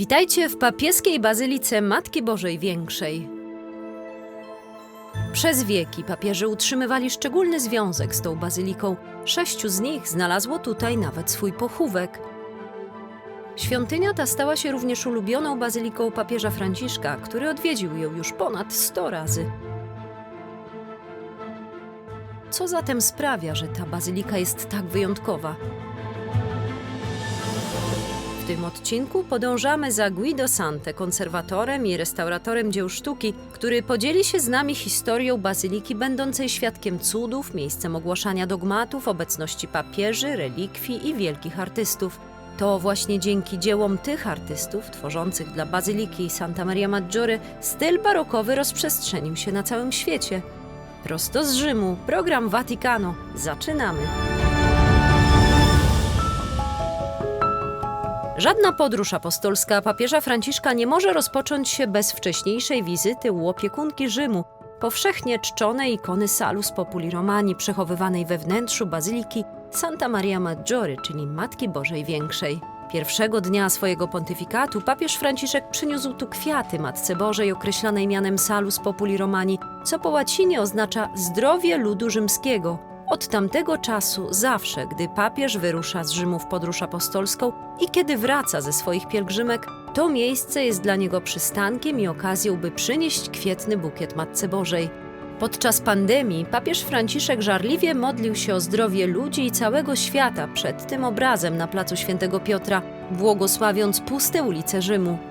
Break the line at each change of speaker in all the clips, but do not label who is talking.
Witajcie w papieskiej bazylice Matki Bożej Większej. Przez wieki papieże utrzymywali szczególny związek z tą bazyliką. Sześciu z nich znalazło tutaj nawet swój pochówek. Świątynia ta stała się również ulubioną bazyliką papieża Franciszka, który odwiedził ją już ponad 100 razy. Co zatem sprawia, że ta bazylika jest tak wyjątkowa? Tym odcinku podążamy za Guido Sante, konserwatorem i restauratorem dzieł sztuki, który podzieli się z nami historią bazyliki będącej świadkiem cudów, miejscem ogłaszania dogmatów, obecności papieży, relikwii i wielkich artystów. To właśnie dzięki dziełom tych artystów, tworzących dla bazyliki Santa Maria Maggiore, styl barokowy rozprzestrzenił się na całym świecie. Prosto z Rzymu, program Watikano. Zaczynamy! Żadna podróż apostolska papieża Franciszka nie może rozpocząć się bez wcześniejszej wizyty u opiekunki Rzymu, powszechnie czczonej ikony Salus Populi Romani przechowywanej we wnętrzu bazyliki Santa Maria Maggiore, czyli Matki Bożej Większej. Pierwszego dnia swojego pontyfikatu papież Franciszek przyniósł tu kwiaty Matce Bożej określanej mianem Salus Populi Romani, co po łacinie oznacza zdrowie ludu rzymskiego. Od tamtego czasu zawsze, gdy papież wyrusza z Rzymu w podróż apostolską i kiedy wraca ze swoich pielgrzymek, to miejsce jest dla niego przystankiem i okazją, by przynieść kwietny bukiet Matce Bożej. Podczas pandemii papież Franciszek żarliwie modlił się o zdrowie ludzi i całego świata przed tym obrazem na placu Świętego Piotra, błogosławiąc puste ulice Rzymu.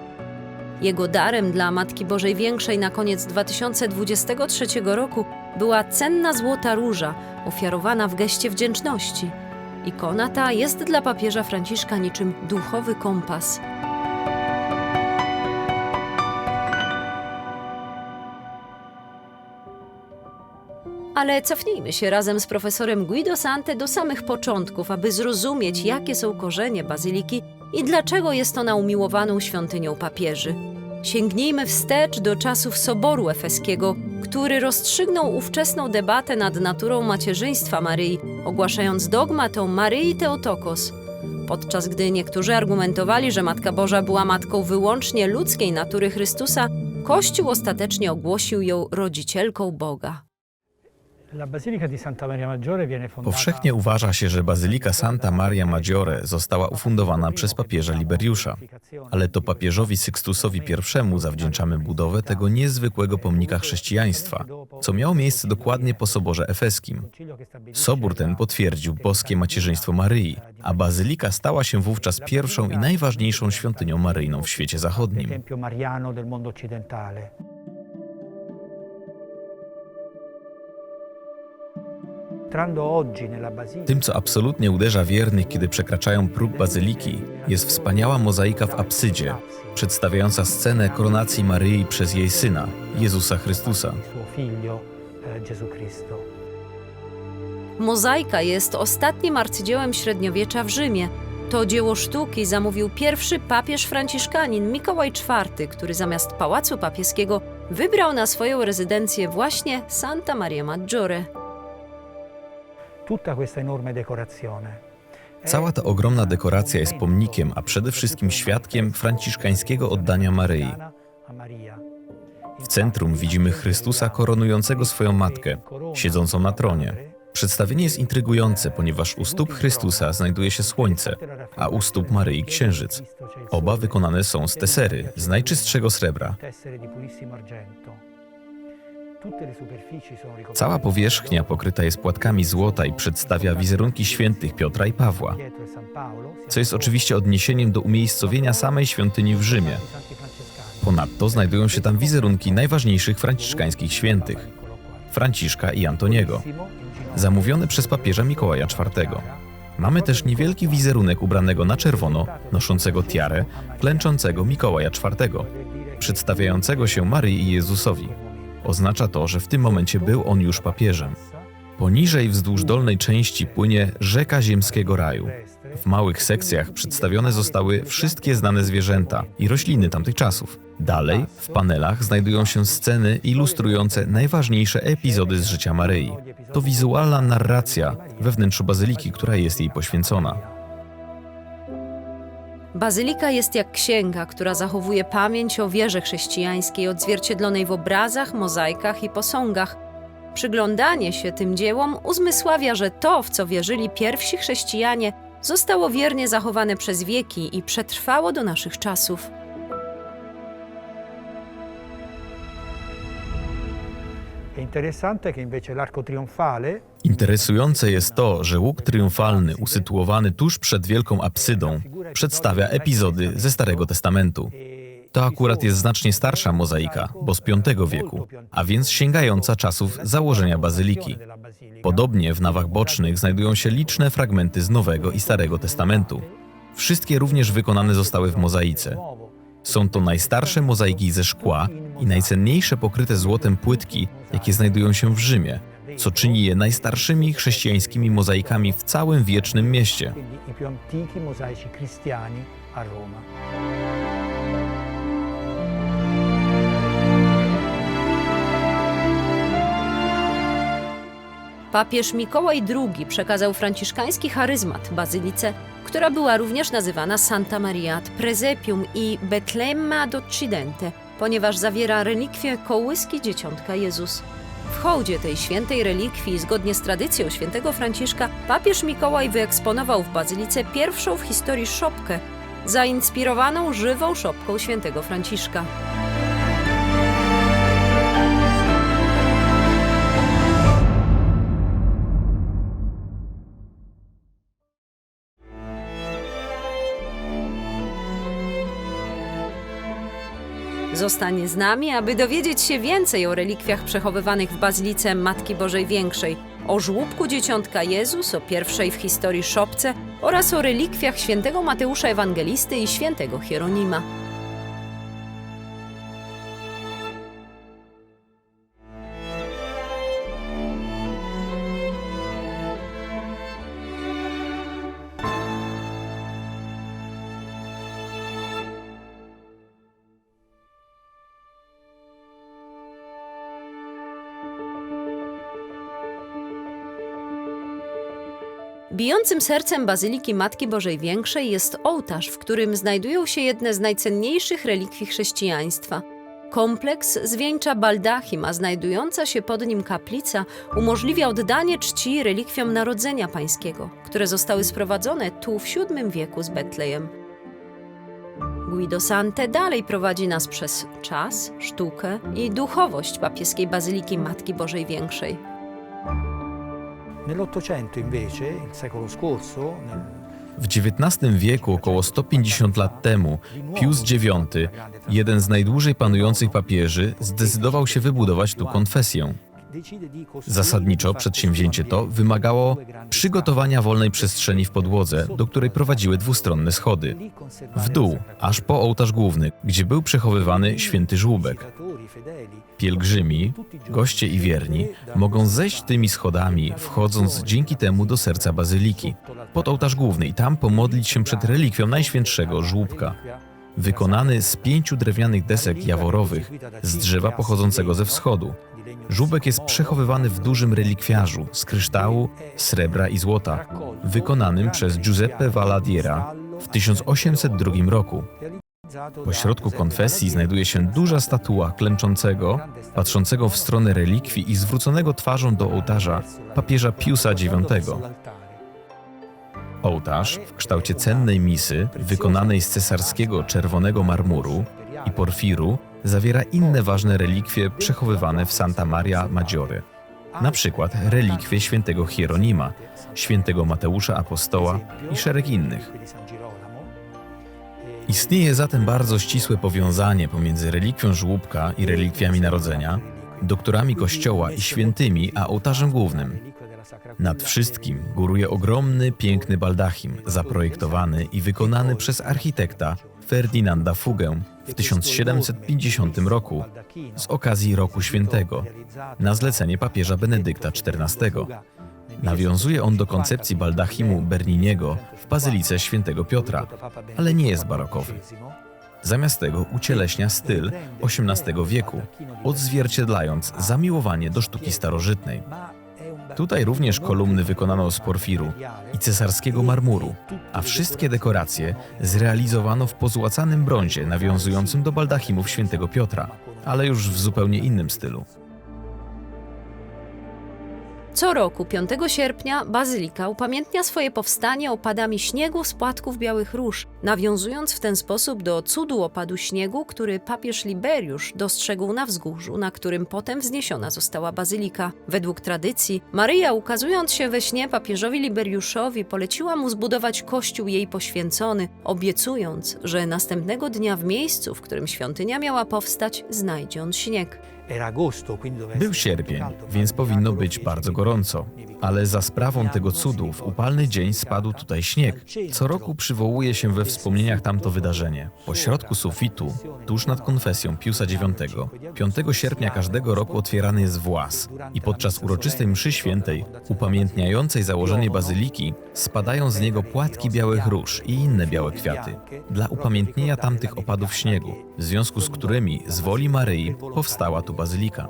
Jego darem dla Matki Bożej Większej na koniec 2023 roku była cenna złota róża, ofiarowana w geście wdzięczności. Ikona ta jest dla papieża Franciszka niczym duchowy kompas. Ale cofnijmy się razem z profesorem Guido Sante do samych początków, aby zrozumieć, jakie są korzenie bazyliki i dlaczego jest ona umiłowaną świątynią papieży. Sięgnijmy wstecz do czasów Soboru Efeskiego, który rozstrzygnął ówczesną debatę nad naturą macierzyństwa Maryi, ogłaszając dogmat o Maryi Teotokos. Podczas gdy niektórzy argumentowali, że Matka Boża była matką wyłącznie ludzkiej natury Chrystusa, Kościół ostatecznie ogłosił ją rodzicielką Boga.
Powszechnie uważa się, że Bazylika Santa Maria Maggiore została ufundowana przez papieża Liberiusza. Ale to papieżowi Sykstusowi I zawdzięczamy budowę tego niezwykłego pomnika chrześcijaństwa, co miało miejsce dokładnie po Soborze Efeskim. Sobór ten potwierdził boskie macierzyństwo Maryi, a bazylika stała się wówczas pierwszą i najważniejszą świątynią maryjną w świecie zachodnim. Tym, co absolutnie uderza wiernych, kiedy przekraczają próg bazyliki, jest wspaniała mozaika w absydzie, przedstawiająca scenę koronacji Maryi przez jej syna, Jezusa Chrystusa.
eh.
Mozaika jest ostatnim arcydziełem średniowiecza w Rzymie. To dzieło sztuki zamówił pierwszy papież franciszkanin Mikołaj IV, który zamiast pałacu papieskiego wybrał na swoją rezydencję właśnie Santa Maria Maggiore.
Cała ta ogromna dekoracja jest pomnikiem, a przede wszystkim świadkiem franciszkańskiego oddania Maryi. W centrum widzimy Chrystusa koronującego swoją matkę, siedzącą na tronie. Przedstawienie jest intrygujące, ponieważ u stóp Chrystusa znajduje się słońce, a u stóp Maryi księżyc. Oba wykonane są z tesery, z najczystszego srebra. Cała powierzchnia pokryta jest płatkami złota i przedstawia wizerunki świętych Piotra i Pawła,
e
co jest oczywiście odniesieniem do umiejscowienia samej świątyni w Rzymie. Ponadto znajdują się tam wizerunki najważniejszych franciszkańskich świętych Franciszka i Antoniego, zamówione przez papieża Mikołaja IV. Mamy też niewielki wizerunek ubranego na czerwono, noszącego tiarę, klęczącego Mikołaja IV, przedstawiającego się Maryi i Jezusowi. Oznacza to, że w tym momencie był on już papieżem. Poniżej wzdłuż dolnej części płynie rzeka ziemskiego raju. W małych sekcjach przedstawione zostały wszystkie znane zwierzęta i rośliny tamtych czasów. Dalej, w panelach znajdują się sceny ilustrujące najważniejsze epizody z życia Maryi. To wizualna narracja we wnętrzu bazyliki, która jest jej poświęcona.
Bazylika jest jak księga, która zachowuje pamięć o wierze chrześcijańskiej odzwierciedlonej w obrazach, mozaikach i posągach. Przyglądanie się tym dziełom uzmysławia, że to, w co wierzyli pierwsi chrześcijanie, zostało wiernie zachowane przez wieki i przetrwało do naszych czasów.
Interesujące jest to, że łuk triumfalny usytuowany tuż przed wielką absydą przedstawia epizody ze Starego Testamentu. To akurat jest znacznie starsza mozaika, bo z V wieku, a więc sięgająca czasów założenia bazyliki. Podobnie w nawach bocznych znajdują się liczne fragmenty z Nowego i Starego Testamentu. Wszystkie również wykonane zostały w mozaice. Są to najstarsze mozaiki ze szkła i najcenniejsze pokryte złotem płytki, jakie znajdują się w Rzymie, co czyni je najstarszymi chrześcijańskimi mozaikami w całym wiecznym mieście.
Papież Mikołaj II przekazał franciszkański charyzmat bazylice, która była również nazywana Santa Maria ad Presepium i Betlemme ad Occidente, ponieważ zawiera relikwie kołyski dzieciątka Jezus. W hołdzie tej świętej relikwii, zgodnie z tradycją świętego Franciszka, papież Mikołaj wyeksponował w bazylice pierwszą w historii szopkę, zainspirowaną żywą szopką świętego Franciszka. Zostanie z nami, aby dowiedzieć się więcej o relikwiach przechowywanych w Bazylice Matki Bożej Większej, o żłóbku Dzieciątka Jezus, o pierwszej w historii szopce oraz o relikwiach świętego Mateusza Ewangelisty i świętego Hieronima. Bijącym sercem Bazyliki Matki Bożej Większej jest ołtarz, w którym znajdują się jedne z najcenniejszych relikwii chrześcijaństwa. Kompleks zwieńcza baldachim, a znajdująca się pod nim kaplica umożliwia oddanie czci relikwiom Narodzenia Pańskiego, które zostały sprowadzone tu w VII wieku z Betlejem. Guido Sante dalej prowadzi nas przez czas, sztukę i duchowość papieskiej Bazyliki Matki Bożej Większej.
Nell'Ottocento invece, il secolo scorso,
W XIX wieku, około 150 lat temu, Pius IX, jeden z najdłużej panujących papieży, zdecydował się wybudować tu konfesję. Zasadniczo przedsięwzięcie to wymagało przygotowania wolnej przestrzeni w podłodze, do której prowadziły dwustronne schody. W dół, aż po ołtarz główny, gdzie był przechowywany święty żłóbek. Pielgrzymi, goście i wierni mogą zejść tymi schodami, wchodząc dzięki temu do serca bazyliki, pod ołtarz główny i tam pomodlić się przed relikwią najświętszego żłóbka. Wykonany z pięciu drewnianych desek jaworowych z drzewa pochodzącego ze wschodu. Żółbek jest przechowywany w dużym relikwiarzu z kryształu, srebra i złota, wykonanym przez Giuseppe Valadiera w 1802 roku. Po środku konfesji znajduje się duża statua klęczącego, patrzącego w stronę relikwii i zwróconego twarzą do ołtarza papieża Piusa IX. Ołtarz w kształcie cennej misy, wykonanej z cesarskiego czerwonego marmuru i porfiru, zawiera inne ważne relikwie przechowywane w Santa Maria Maggiore. Na przykład relikwie świętego Hieronima, świętego Mateusza Apostoła i szereg innych. Istnieje zatem bardzo ścisłe powiązanie pomiędzy relikwią żłóbka i relikwiami narodzenia, doktorami kościoła i świętymi, a ołtarzem głównym. Nad wszystkim góruje ogromny, piękny baldachim, zaprojektowany i wykonany przez architekta Ferdinanda Fugę w 1750 roku z okazji Roku Świętego na zlecenie papieża Benedykta XIV. Nawiązuje on do koncepcji baldachimu Berniniego w bazylice świętego Piotra, ale nie jest barokowy. Zamiast tego ucieleśnia styl XVIII wieku, odzwierciedlając zamiłowanie do sztuki starożytnej. Tutaj również kolumny wykonano z porfiru i cesarskiego marmuru, a wszystkie dekoracje zrealizowano w pozłacanym brązie nawiązującym do baldachimów świętego Piotra, ale już w zupełnie innym stylu.
Co roku 5 sierpnia bazylika upamiętnia swoje powstanie opadami śniegu z płatków białych róż, nawiązując w ten sposób do cudu opadu śniegu, który papież Liberiusz dostrzegł na wzgórzu, na którym potem wzniesiona została bazylika. Według tradycji, Maryja, ukazując się we śnie papieżowi Liberiuszowi, poleciła mu zbudować kościół jej poświęcony, obiecując, że następnego dnia w miejscu, w którym świątynia miała powstać, znajdzie on śnieg.
Był sierpień, więc powinno być bardzo gorąco, ale za sprawą tego cudu w upalny dzień spadł tutaj śnieg. Co roku przywołuje się we wspomnieniach tamto wydarzenie. Po środku sufitu, tuż nad konfesją Piusa IX, 5 sierpnia każdego roku otwierany jest włas. I podczas uroczystej mszy świętej, upamiętniającej założenie bazyliki, spadają z niego płatki białych róż i inne białe kwiaty dla upamiętnienia tamtych opadów śniegu, w związku z którymi z woli Maryi powstała tu bazylika.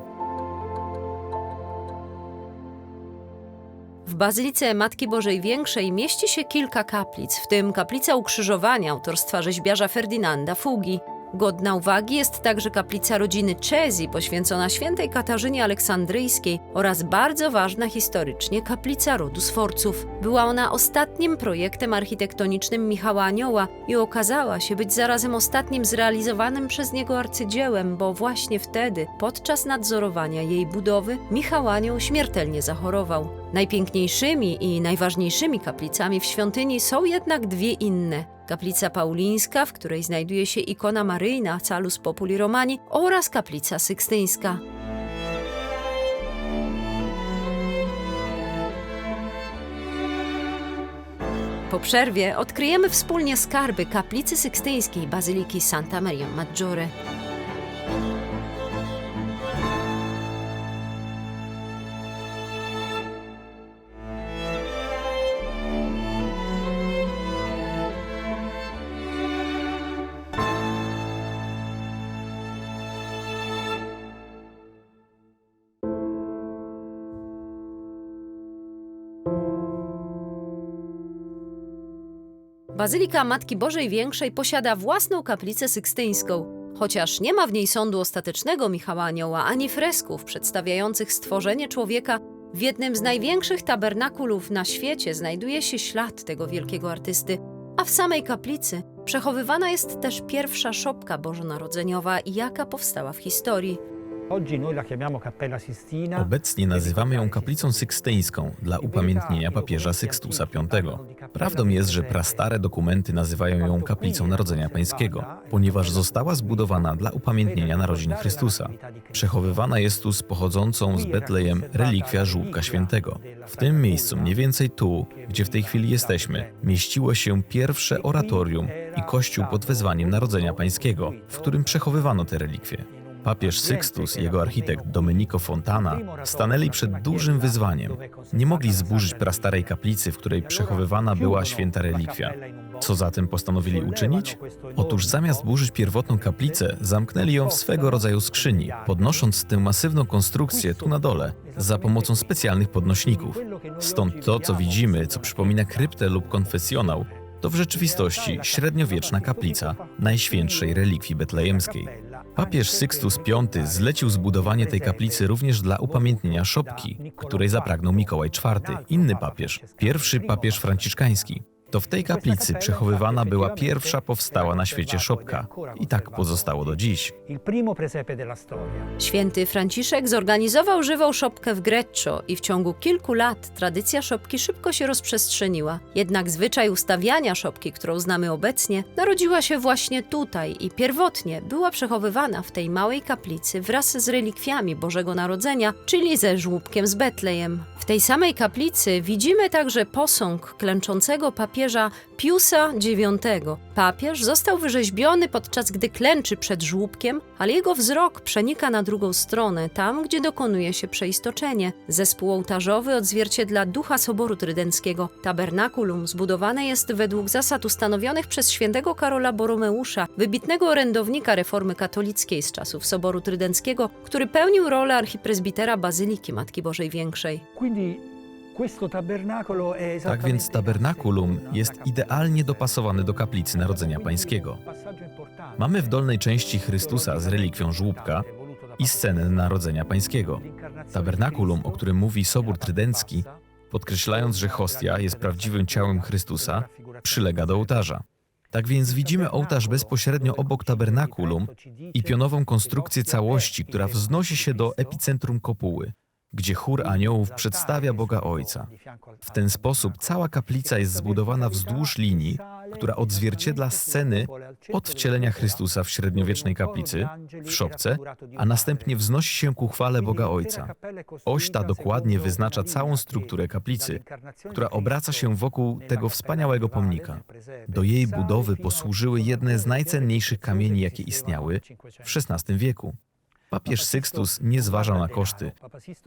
W Bazylice Matki Bożej Większej mieści się kilka kaplic, w tym kaplica Ukrzyżowania autorstwa rzeźbiarza Ferdynanda Fugi. Godna uwagi jest także kaplica rodziny Czezi poświęcona świętej Katarzynie Aleksandryjskiej oraz bardzo ważna historycznie kaplica rodu Sforców. Była ona ostatnim projektem architektonicznym Michała Anioła i okazała się być zarazem ostatnim zrealizowanym przez niego arcydziełem, bo właśnie wtedy, podczas nadzorowania jej budowy, Michał Anioł śmiertelnie zachorował. Najpiękniejszymi i najważniejszymi kaplicami w świątyni są jednak dwie inne. Kaplica Paulińska, w której znajduje się ikona Maryjna Salus Populi Romani oraz kaplica Sykstyńska. Po przerwie odkryjemy wspólnie skarby kaplicy sykstyńskiej Bazyliki Santa Maria Maggiore. Bazylika Matki Bożej Większej posiada własną kaplicę sykstyńską. Chociaż nie ma w niej sądu ostatecznego Michała Anioła ani fresków przedstawiających stworzenie człowieka, w jednym z największych tabernakulów na świecie znajduje się ślad tego wielkiego artysty, a w samej kaplicy przechowywana jest też pierwsza szopka bożonarodzeniowa, jaka powstała w historii.
Obecnie nazywamy ją kaplicą sykstyńską dla upamiętnienia papieża Sykstusa V. Prawdą jest, że prastare dokumenty nazywają ją kaplicą Narodzenia Pańskiego, ponieważ została zbudowana dla upamiętnienia narodzin Chrystusa. Przechowywana jest tu z pochodzącą z Betlejem relikwia żłóbka świętego. W tym miejscu, mniej więcej tu, gdzie w tej chwili jesteśmy, mieściło się pierwsze oratorium i kościół pod wezwaniem Narodzenia Pańskiego, w którym przechowywano te relikwie. Papież Sixtus i jego architekt Domenico Fontana stanęli przed dużym wyzwaniem. Nie mogli zburzyć prastarej kaplicy, w której przechowywana była święta relikwia. Co zatem postanowili uczynić? Otóż zamiast burzyć pierwotną kaplicę, zamknęli ją w swego rodzaju skrzyni, podnosząc tę masywną konstrukcję tu na dole za pomocą specjalnych podnośników. Stąd to, co widzimy, co przypomina kryptę lub konfesjonał, to w rzeczywistości średniowieczna kaplica najświętszej relikwii betlejemskiej. Papież Sixtus V zlecił zbudowanie tej kaplicy również dla upamiętnienia szopki, której zapragnął Mikołaj IV, inny papież, pierwszy papież franciszkański. To w tej kaplicy przechowywana była pierwsza powstała na świecie szopka i tak pozostało do dziś.
Święty Franciszek zorganizował żywą szopkę w Greccio i w ciągu kilku lat tradycja szopki szybko się rozprzestrzeniła. Jednak zwyczaj ustawiania szopki, którą znamy obecnie, narodziła się właśnie tutaj i pierwotnie była przechowywana w tej małej kaplicy wraz z relikwiami Bożego Narodzenia, czyli ze żłóbkiem z Betlejem. W tej samej kaplicy widzimy także posąg klęczącego papieża papieża Piusa IX. Papież został wyrzeźbiony podczas gdy klęczy przed żłóbkiem, ale jego wzrok przenika na drugą stronę, tam gdzie dokonuje się przeistoczenie. Zespół ołtarzowy odzwierciedla ducha Soboru Trydenckiego. Tabernakulum zbudowane jest według zasad ustanowionych przez świętego Karola Boromeusza, wybitnego orędownika reformy katolickiej z czasów Soboru Trydenckiego, który pełnił rolę archipresbitera Bazyliki Matki Bożej Większej.
Quindi
Tak więc tabernakulum jest idealnie dopasowany do kaplicy Narodzenia Pańskiego. Mamy w dolnej części Chrystusa z relikwią żłóbka i scenę Narodzenia Pańskiego. Tabernakulum, o którym mówi Sobór Trydencki, podkreślając, że hostia jest prawdziwym ciałem Chrystusa, przylega do ołtarza. Tak więc widzimy ołtarz bezpośrednio obok tabernakulum i pionową konstrukcję całości, która wznosi się do epicentrum kopuły, gdzie chór aniołów przedstawia Boga Ojca. W ten sposób cała kaplica jest zbudowana wzdłuż linii, która odzwierciedla sceny od wcielenia Chrystusa w średniowiecznej kaplicy, w szopce, a następnie wznosi się ku chwale Boga Ojca. Oś ta dokładnie wyznacza całą strukturę kaplicy, która obraca się wokół tego wspaniałego pomnika. Do jej budowy posłużyły jedne z najcenniejszych kamieni, jakie istniały w XVI wieku. Papież Sykstus nie zważał na koszty,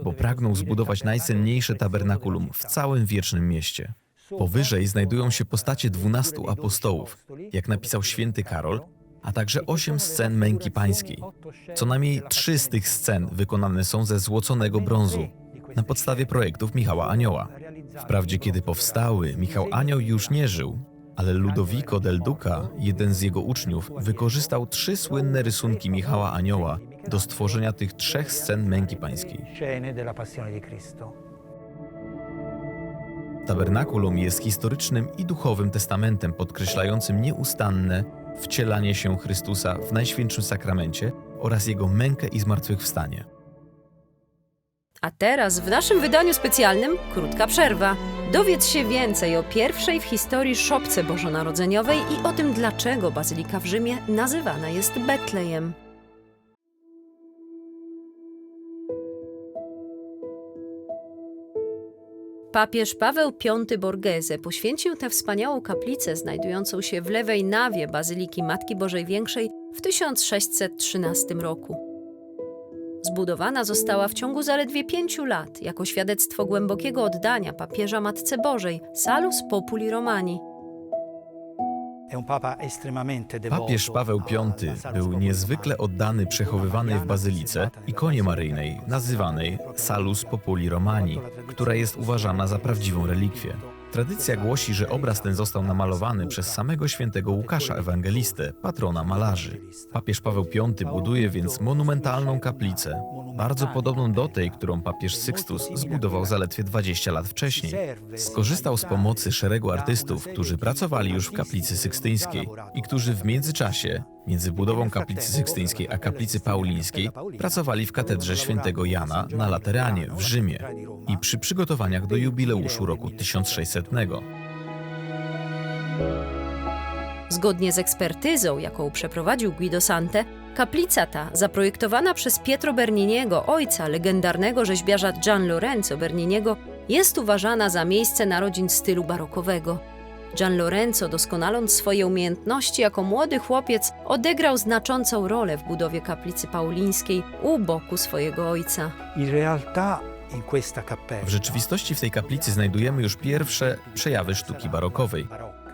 bo pragnął zbudować najcenniejsze tabernakulum w całym wiecznym mieście. Powyżej znajdują się postacie dwunastu apostołów, jak napisał święty Karol, a także osiem scen męki pańskiej. Co najmniej trzy z tych scen wykonane są ze złoconego brązu, na podstawie projektów Michała Anioła. Wprawdzie, kiedy powstały, Michał Anioł już nie żył, ale Ludovico del Duca, jeden z jego uczniów, wykorzystał trzy słynne rysunki Michała Anioła do stworzenia tych trzech scen męki pańskiej.
Scene della passione di Cristo.
Tabernakulum jest historycznym i duchowym testamentem podkreślającym nieustanne wcielanie się Chrystusa w Najświętszym Sakramencie oraz Jego mękę i zmartwychwstanie.
A teraz w naszym wydaniu specjalnym krótka przerwa. Dowiedz się więcej o pierwszej w historii szopce bożonarodzeniowej i o tym, dlaczego bazylika w Rzymie nazywana jest Betlejem. Papież Paweł V Borghese poświęcił tę wspaniałą kaplicę znajdującą się w lewej nawie Bazyliki Matki Bożej Większej w 1613 roku. Zbudowana została w ciągu zaledwie pięciu lat jako świadectwo głębokiego oddania papieża Matce Bożej Salus Populi Romani.
Papież Paweł V był niezwykle oddany przechowywanej w bazylice ikonie maryjnej, nazywanej Salus Populi Romani, która jest uważana za prawdziwą relikwię. Tradycja głosi, że obraz ten został namalowany przez samego świętego Łukasza Ewangelistę, patrona malarzy. Papież Paweł V buduje więc monumentalną kaplicę, bardzo podobną do tej, którą papież Sykstus zbudował zaledwie 20 lat wcześniej. Skorzystał z pomocy szeregu artystów, którzy pracowali już w kaplicy sykstyńskiej i którzy w międzyczasie, między budową kaplicy sykstyńskiej a kaplicy paulińskiej, pracowali w katedrze świętego Jana na Lateranie w Rzymie i przy przygotowaniach do jubileuszu roku 1600.
Zgodnie z ekspertyzą, jaką przeprowadził Guido Sante, kaplica ta, zaprojektowana przez Pietro Berniniego, ojca legendarnego rzeźbiarza Gian Lorenzo Berniniego, jest uważana za miejsce narodzin stylu barokowego. Gian Lorenzo, doskonaląc swoje umiejętności jako młody chłopiec, odegrał znaczącą rolę w budowie kaplicy paulińskiej u boku swojego ojca.
In realtà
W rzeczywistości w tej kaplicy znajdujemy już pierwsze przejawy sztuki barokowej,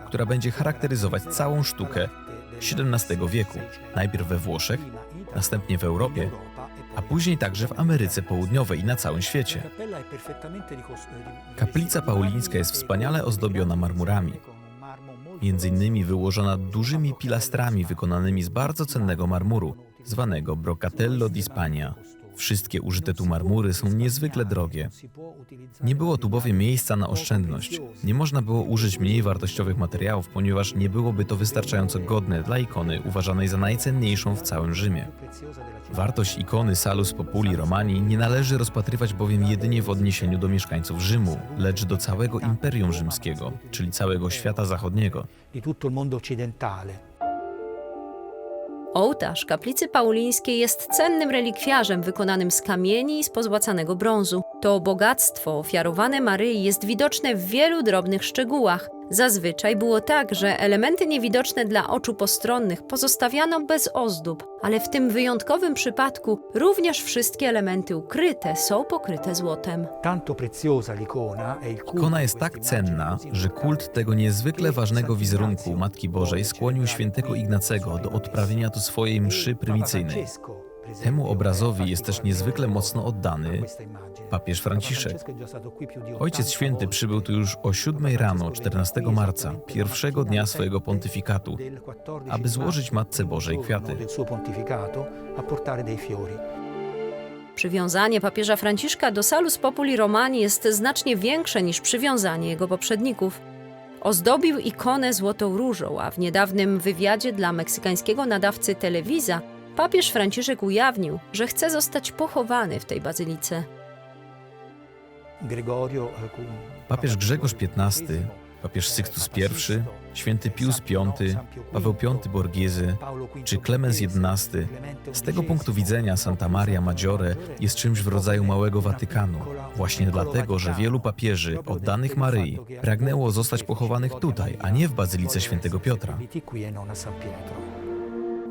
która będzie charakteryzować całą sztukę XVII wieku, najpierw we Włoszech, następnie w Europie, a później także w Ameryce Południowej i na całym świecie. Kaplica paulińska jest wspaniale ozdobiona marmurami, między innymi wyłożona dużymi pilastrami wykonanymi z bardzo cennego marmuru, zwanego Brocatello di Spagna. Wszystkie użyte tu marmury są niezwykle drogie. Nie było tu bowiem miejsca na oszczędność. Nie można było użyć mniej wartościowych materiałów, ponieważ nie byłoby to wystarczająco godne dla ikony uważanej za najcenniejszą w całym Rzymie. Wartość ikony Salus Populi Romani nie należy rozpatrywać bowiem jedynie w odniesieniu do mieszkańców Rzymu, lecz do całego Imperium Rzymskiego, czyli całego świata zachodniego.
Ołtarz kaplicy paulińskiej jest cennym relikwiarzem wykonanym z kamieni i z pozłacanego brązu. To bogactwo ofiarowane Maryi jest widoczne w wielu drobnych szczegółach, Zazwyczaj było tak, że elementy niewidoczne dla oczu postronnych pozostawiano bez ozdób, ale w tym wyjątkowym przypadku również wszystkie elementy ukryte są pokryte złotem.
Ikona jest tak cenna, że kult tego niezwykle ważnego wizerunku Matki Bożej skłonił świętego Ignacego do odprawienia tu swojej mszy prymicyjnej. Temu obrazowi jest też niezwykle mocno oddany papież Franciszek. Ojciec Święty przybył tu już o 7 rano 14 marca, pierwszego dnia swojego pontyfikatu, aby złożyć Matce Bożej kwiaty.
Przywiązanie papieża Franciszka do Salus Populi Romani jest znacznie większe niż przywiązanie jego poprzedników. Ozdobił ikonę złotą różą, a w niedawnym wywiadzie dla meksykańskiego nadawcy Telewisa papież Franciszek ujawnił, że chce zostać pochowany w tej bazylice.
Papież Grzegorz XV, papież Syktus I, święty Pius V, Paweł V Borghese czy Klemens XI. Z tego punktu widzenia Santa Maria Maggiore jest czymś w rodzaju małego Watykanu. Właśnie dlatego, że wielu papieży oddanych Maryi pragnęło zostać pochowanych tutaj, a nie w Bazylice Świętego Piotra.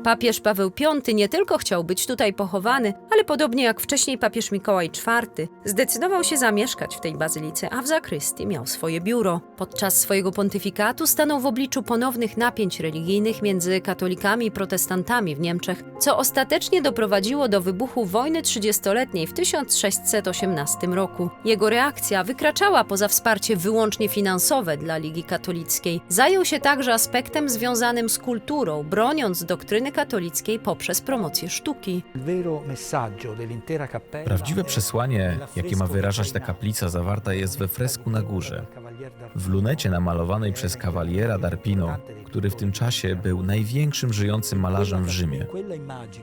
Papież Paweł V nie tylko chciał być tutaj pochowany, ale podobnie jak wcześniej papież Mikołaj IV, zdecydował się zamieszkać w tej bazylice, a w zakrystii miał swoje biuro. Podczas swojego pontyfikatu stanął w obliczu ponownych napięć religijnych między katolikami i protestantami w Niemczech, co ostatecznie doprowadziło do wybuchu wojny trzydziestoletniej w 1618 roku. Jego reakcja wykraczała poza wsparcie wyłącznie finansowe dla Ligi Katolickiej. Zajął się także aspektem związanym z kulturą, broniąc doktryny katolickiej poprzez promocję sztuki.
Prawdziwe przesłanie, jakie ma wyrażać ta kaplica, zawarta jest we fresku na górze. W lunecie namalowanej przez kawaliera d'Arpino, który w tym czasie był największym żyjącym malarzem w Rzymie.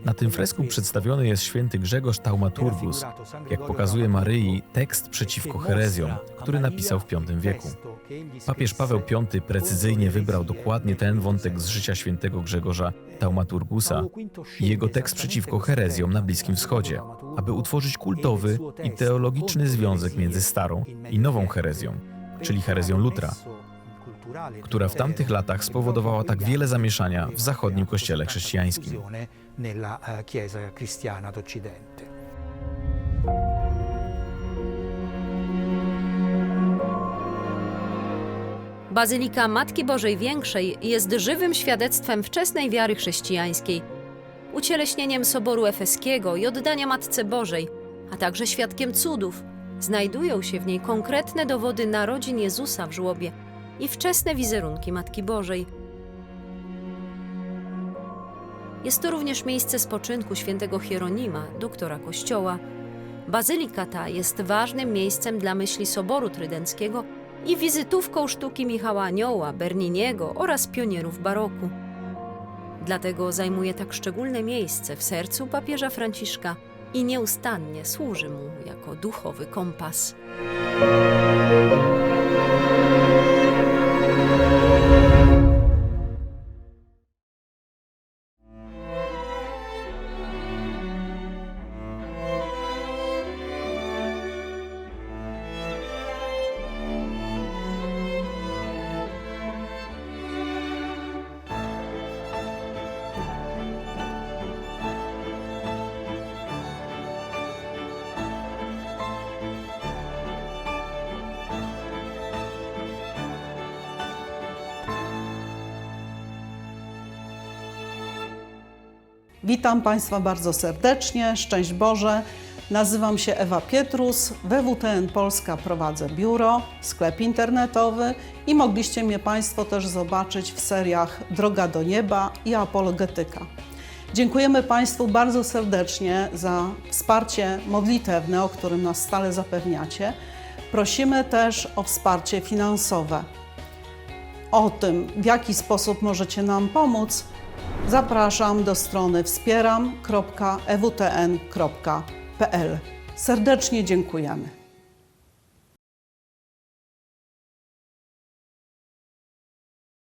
Na tym fresku przedstawiony jest święty Grzegorz Taumaturgus, jak pokazuje Maryi tekst przeciwko herezjom, który napisał w V wieku. Papież Paweł V precyzyjnie wybrał dokładnie ten wątek z życia świętego Grzegorza Taumaturgusa i jego tekst przeciwko herezjom na Bliskim Wschodzie, aby utworzyć kultowy i teologiczny związek między starą i nową herezją, czyli herezją Lutra, która w tamtych latach spowodowała tak wiele zamieszania w zachodnim kościele chrześcijańskim.
Bazylika Matki Bożej Większej jest żywym świadectwem wczesnej wiary chrześcijańskiej, ucieleśnieniem Soboru Efeskiego i oddania Matce Bożej, a także świadkiem cudów. Znajdują się w niej konkretne dowody narodzin Jezusa w żłobie i wczesne wizerunki Matki Bożej. Jest to również miejsce spoczynku świętego Hieronima, doktora Kościoła. Bazylika ta jest ważnym miejscem dla myśli Soboru Trydenckiego i wizytówką sztuki Michała Anioła, Berniniego oraz pionierów baroku. Dlatego zajmuje tak szczególne miejsce w sercu papieża Franciszka i nieustannie służy mu jako duchowy kompas.
Witam Państwa bardzo serdecznie, szczęść Boże. Nazywam się Ewa Pietrus, we WTN Polska prowadzę biuro, sklep internetowy i mogliście mnie Państwo też zobaczyć w seriach Droga do Nieba i Apologetyka. Dziękujemy Państwu bardzo serdecznie za wsparcie modlitewne, o którym nas stale zapewniacie. Prosimy też o wsparcie finansowe. O tym, w jaki sposób możecie nam pomóc, zapraszam do strony wspieram.ewtn.pl. Serdecznie dziękujemy.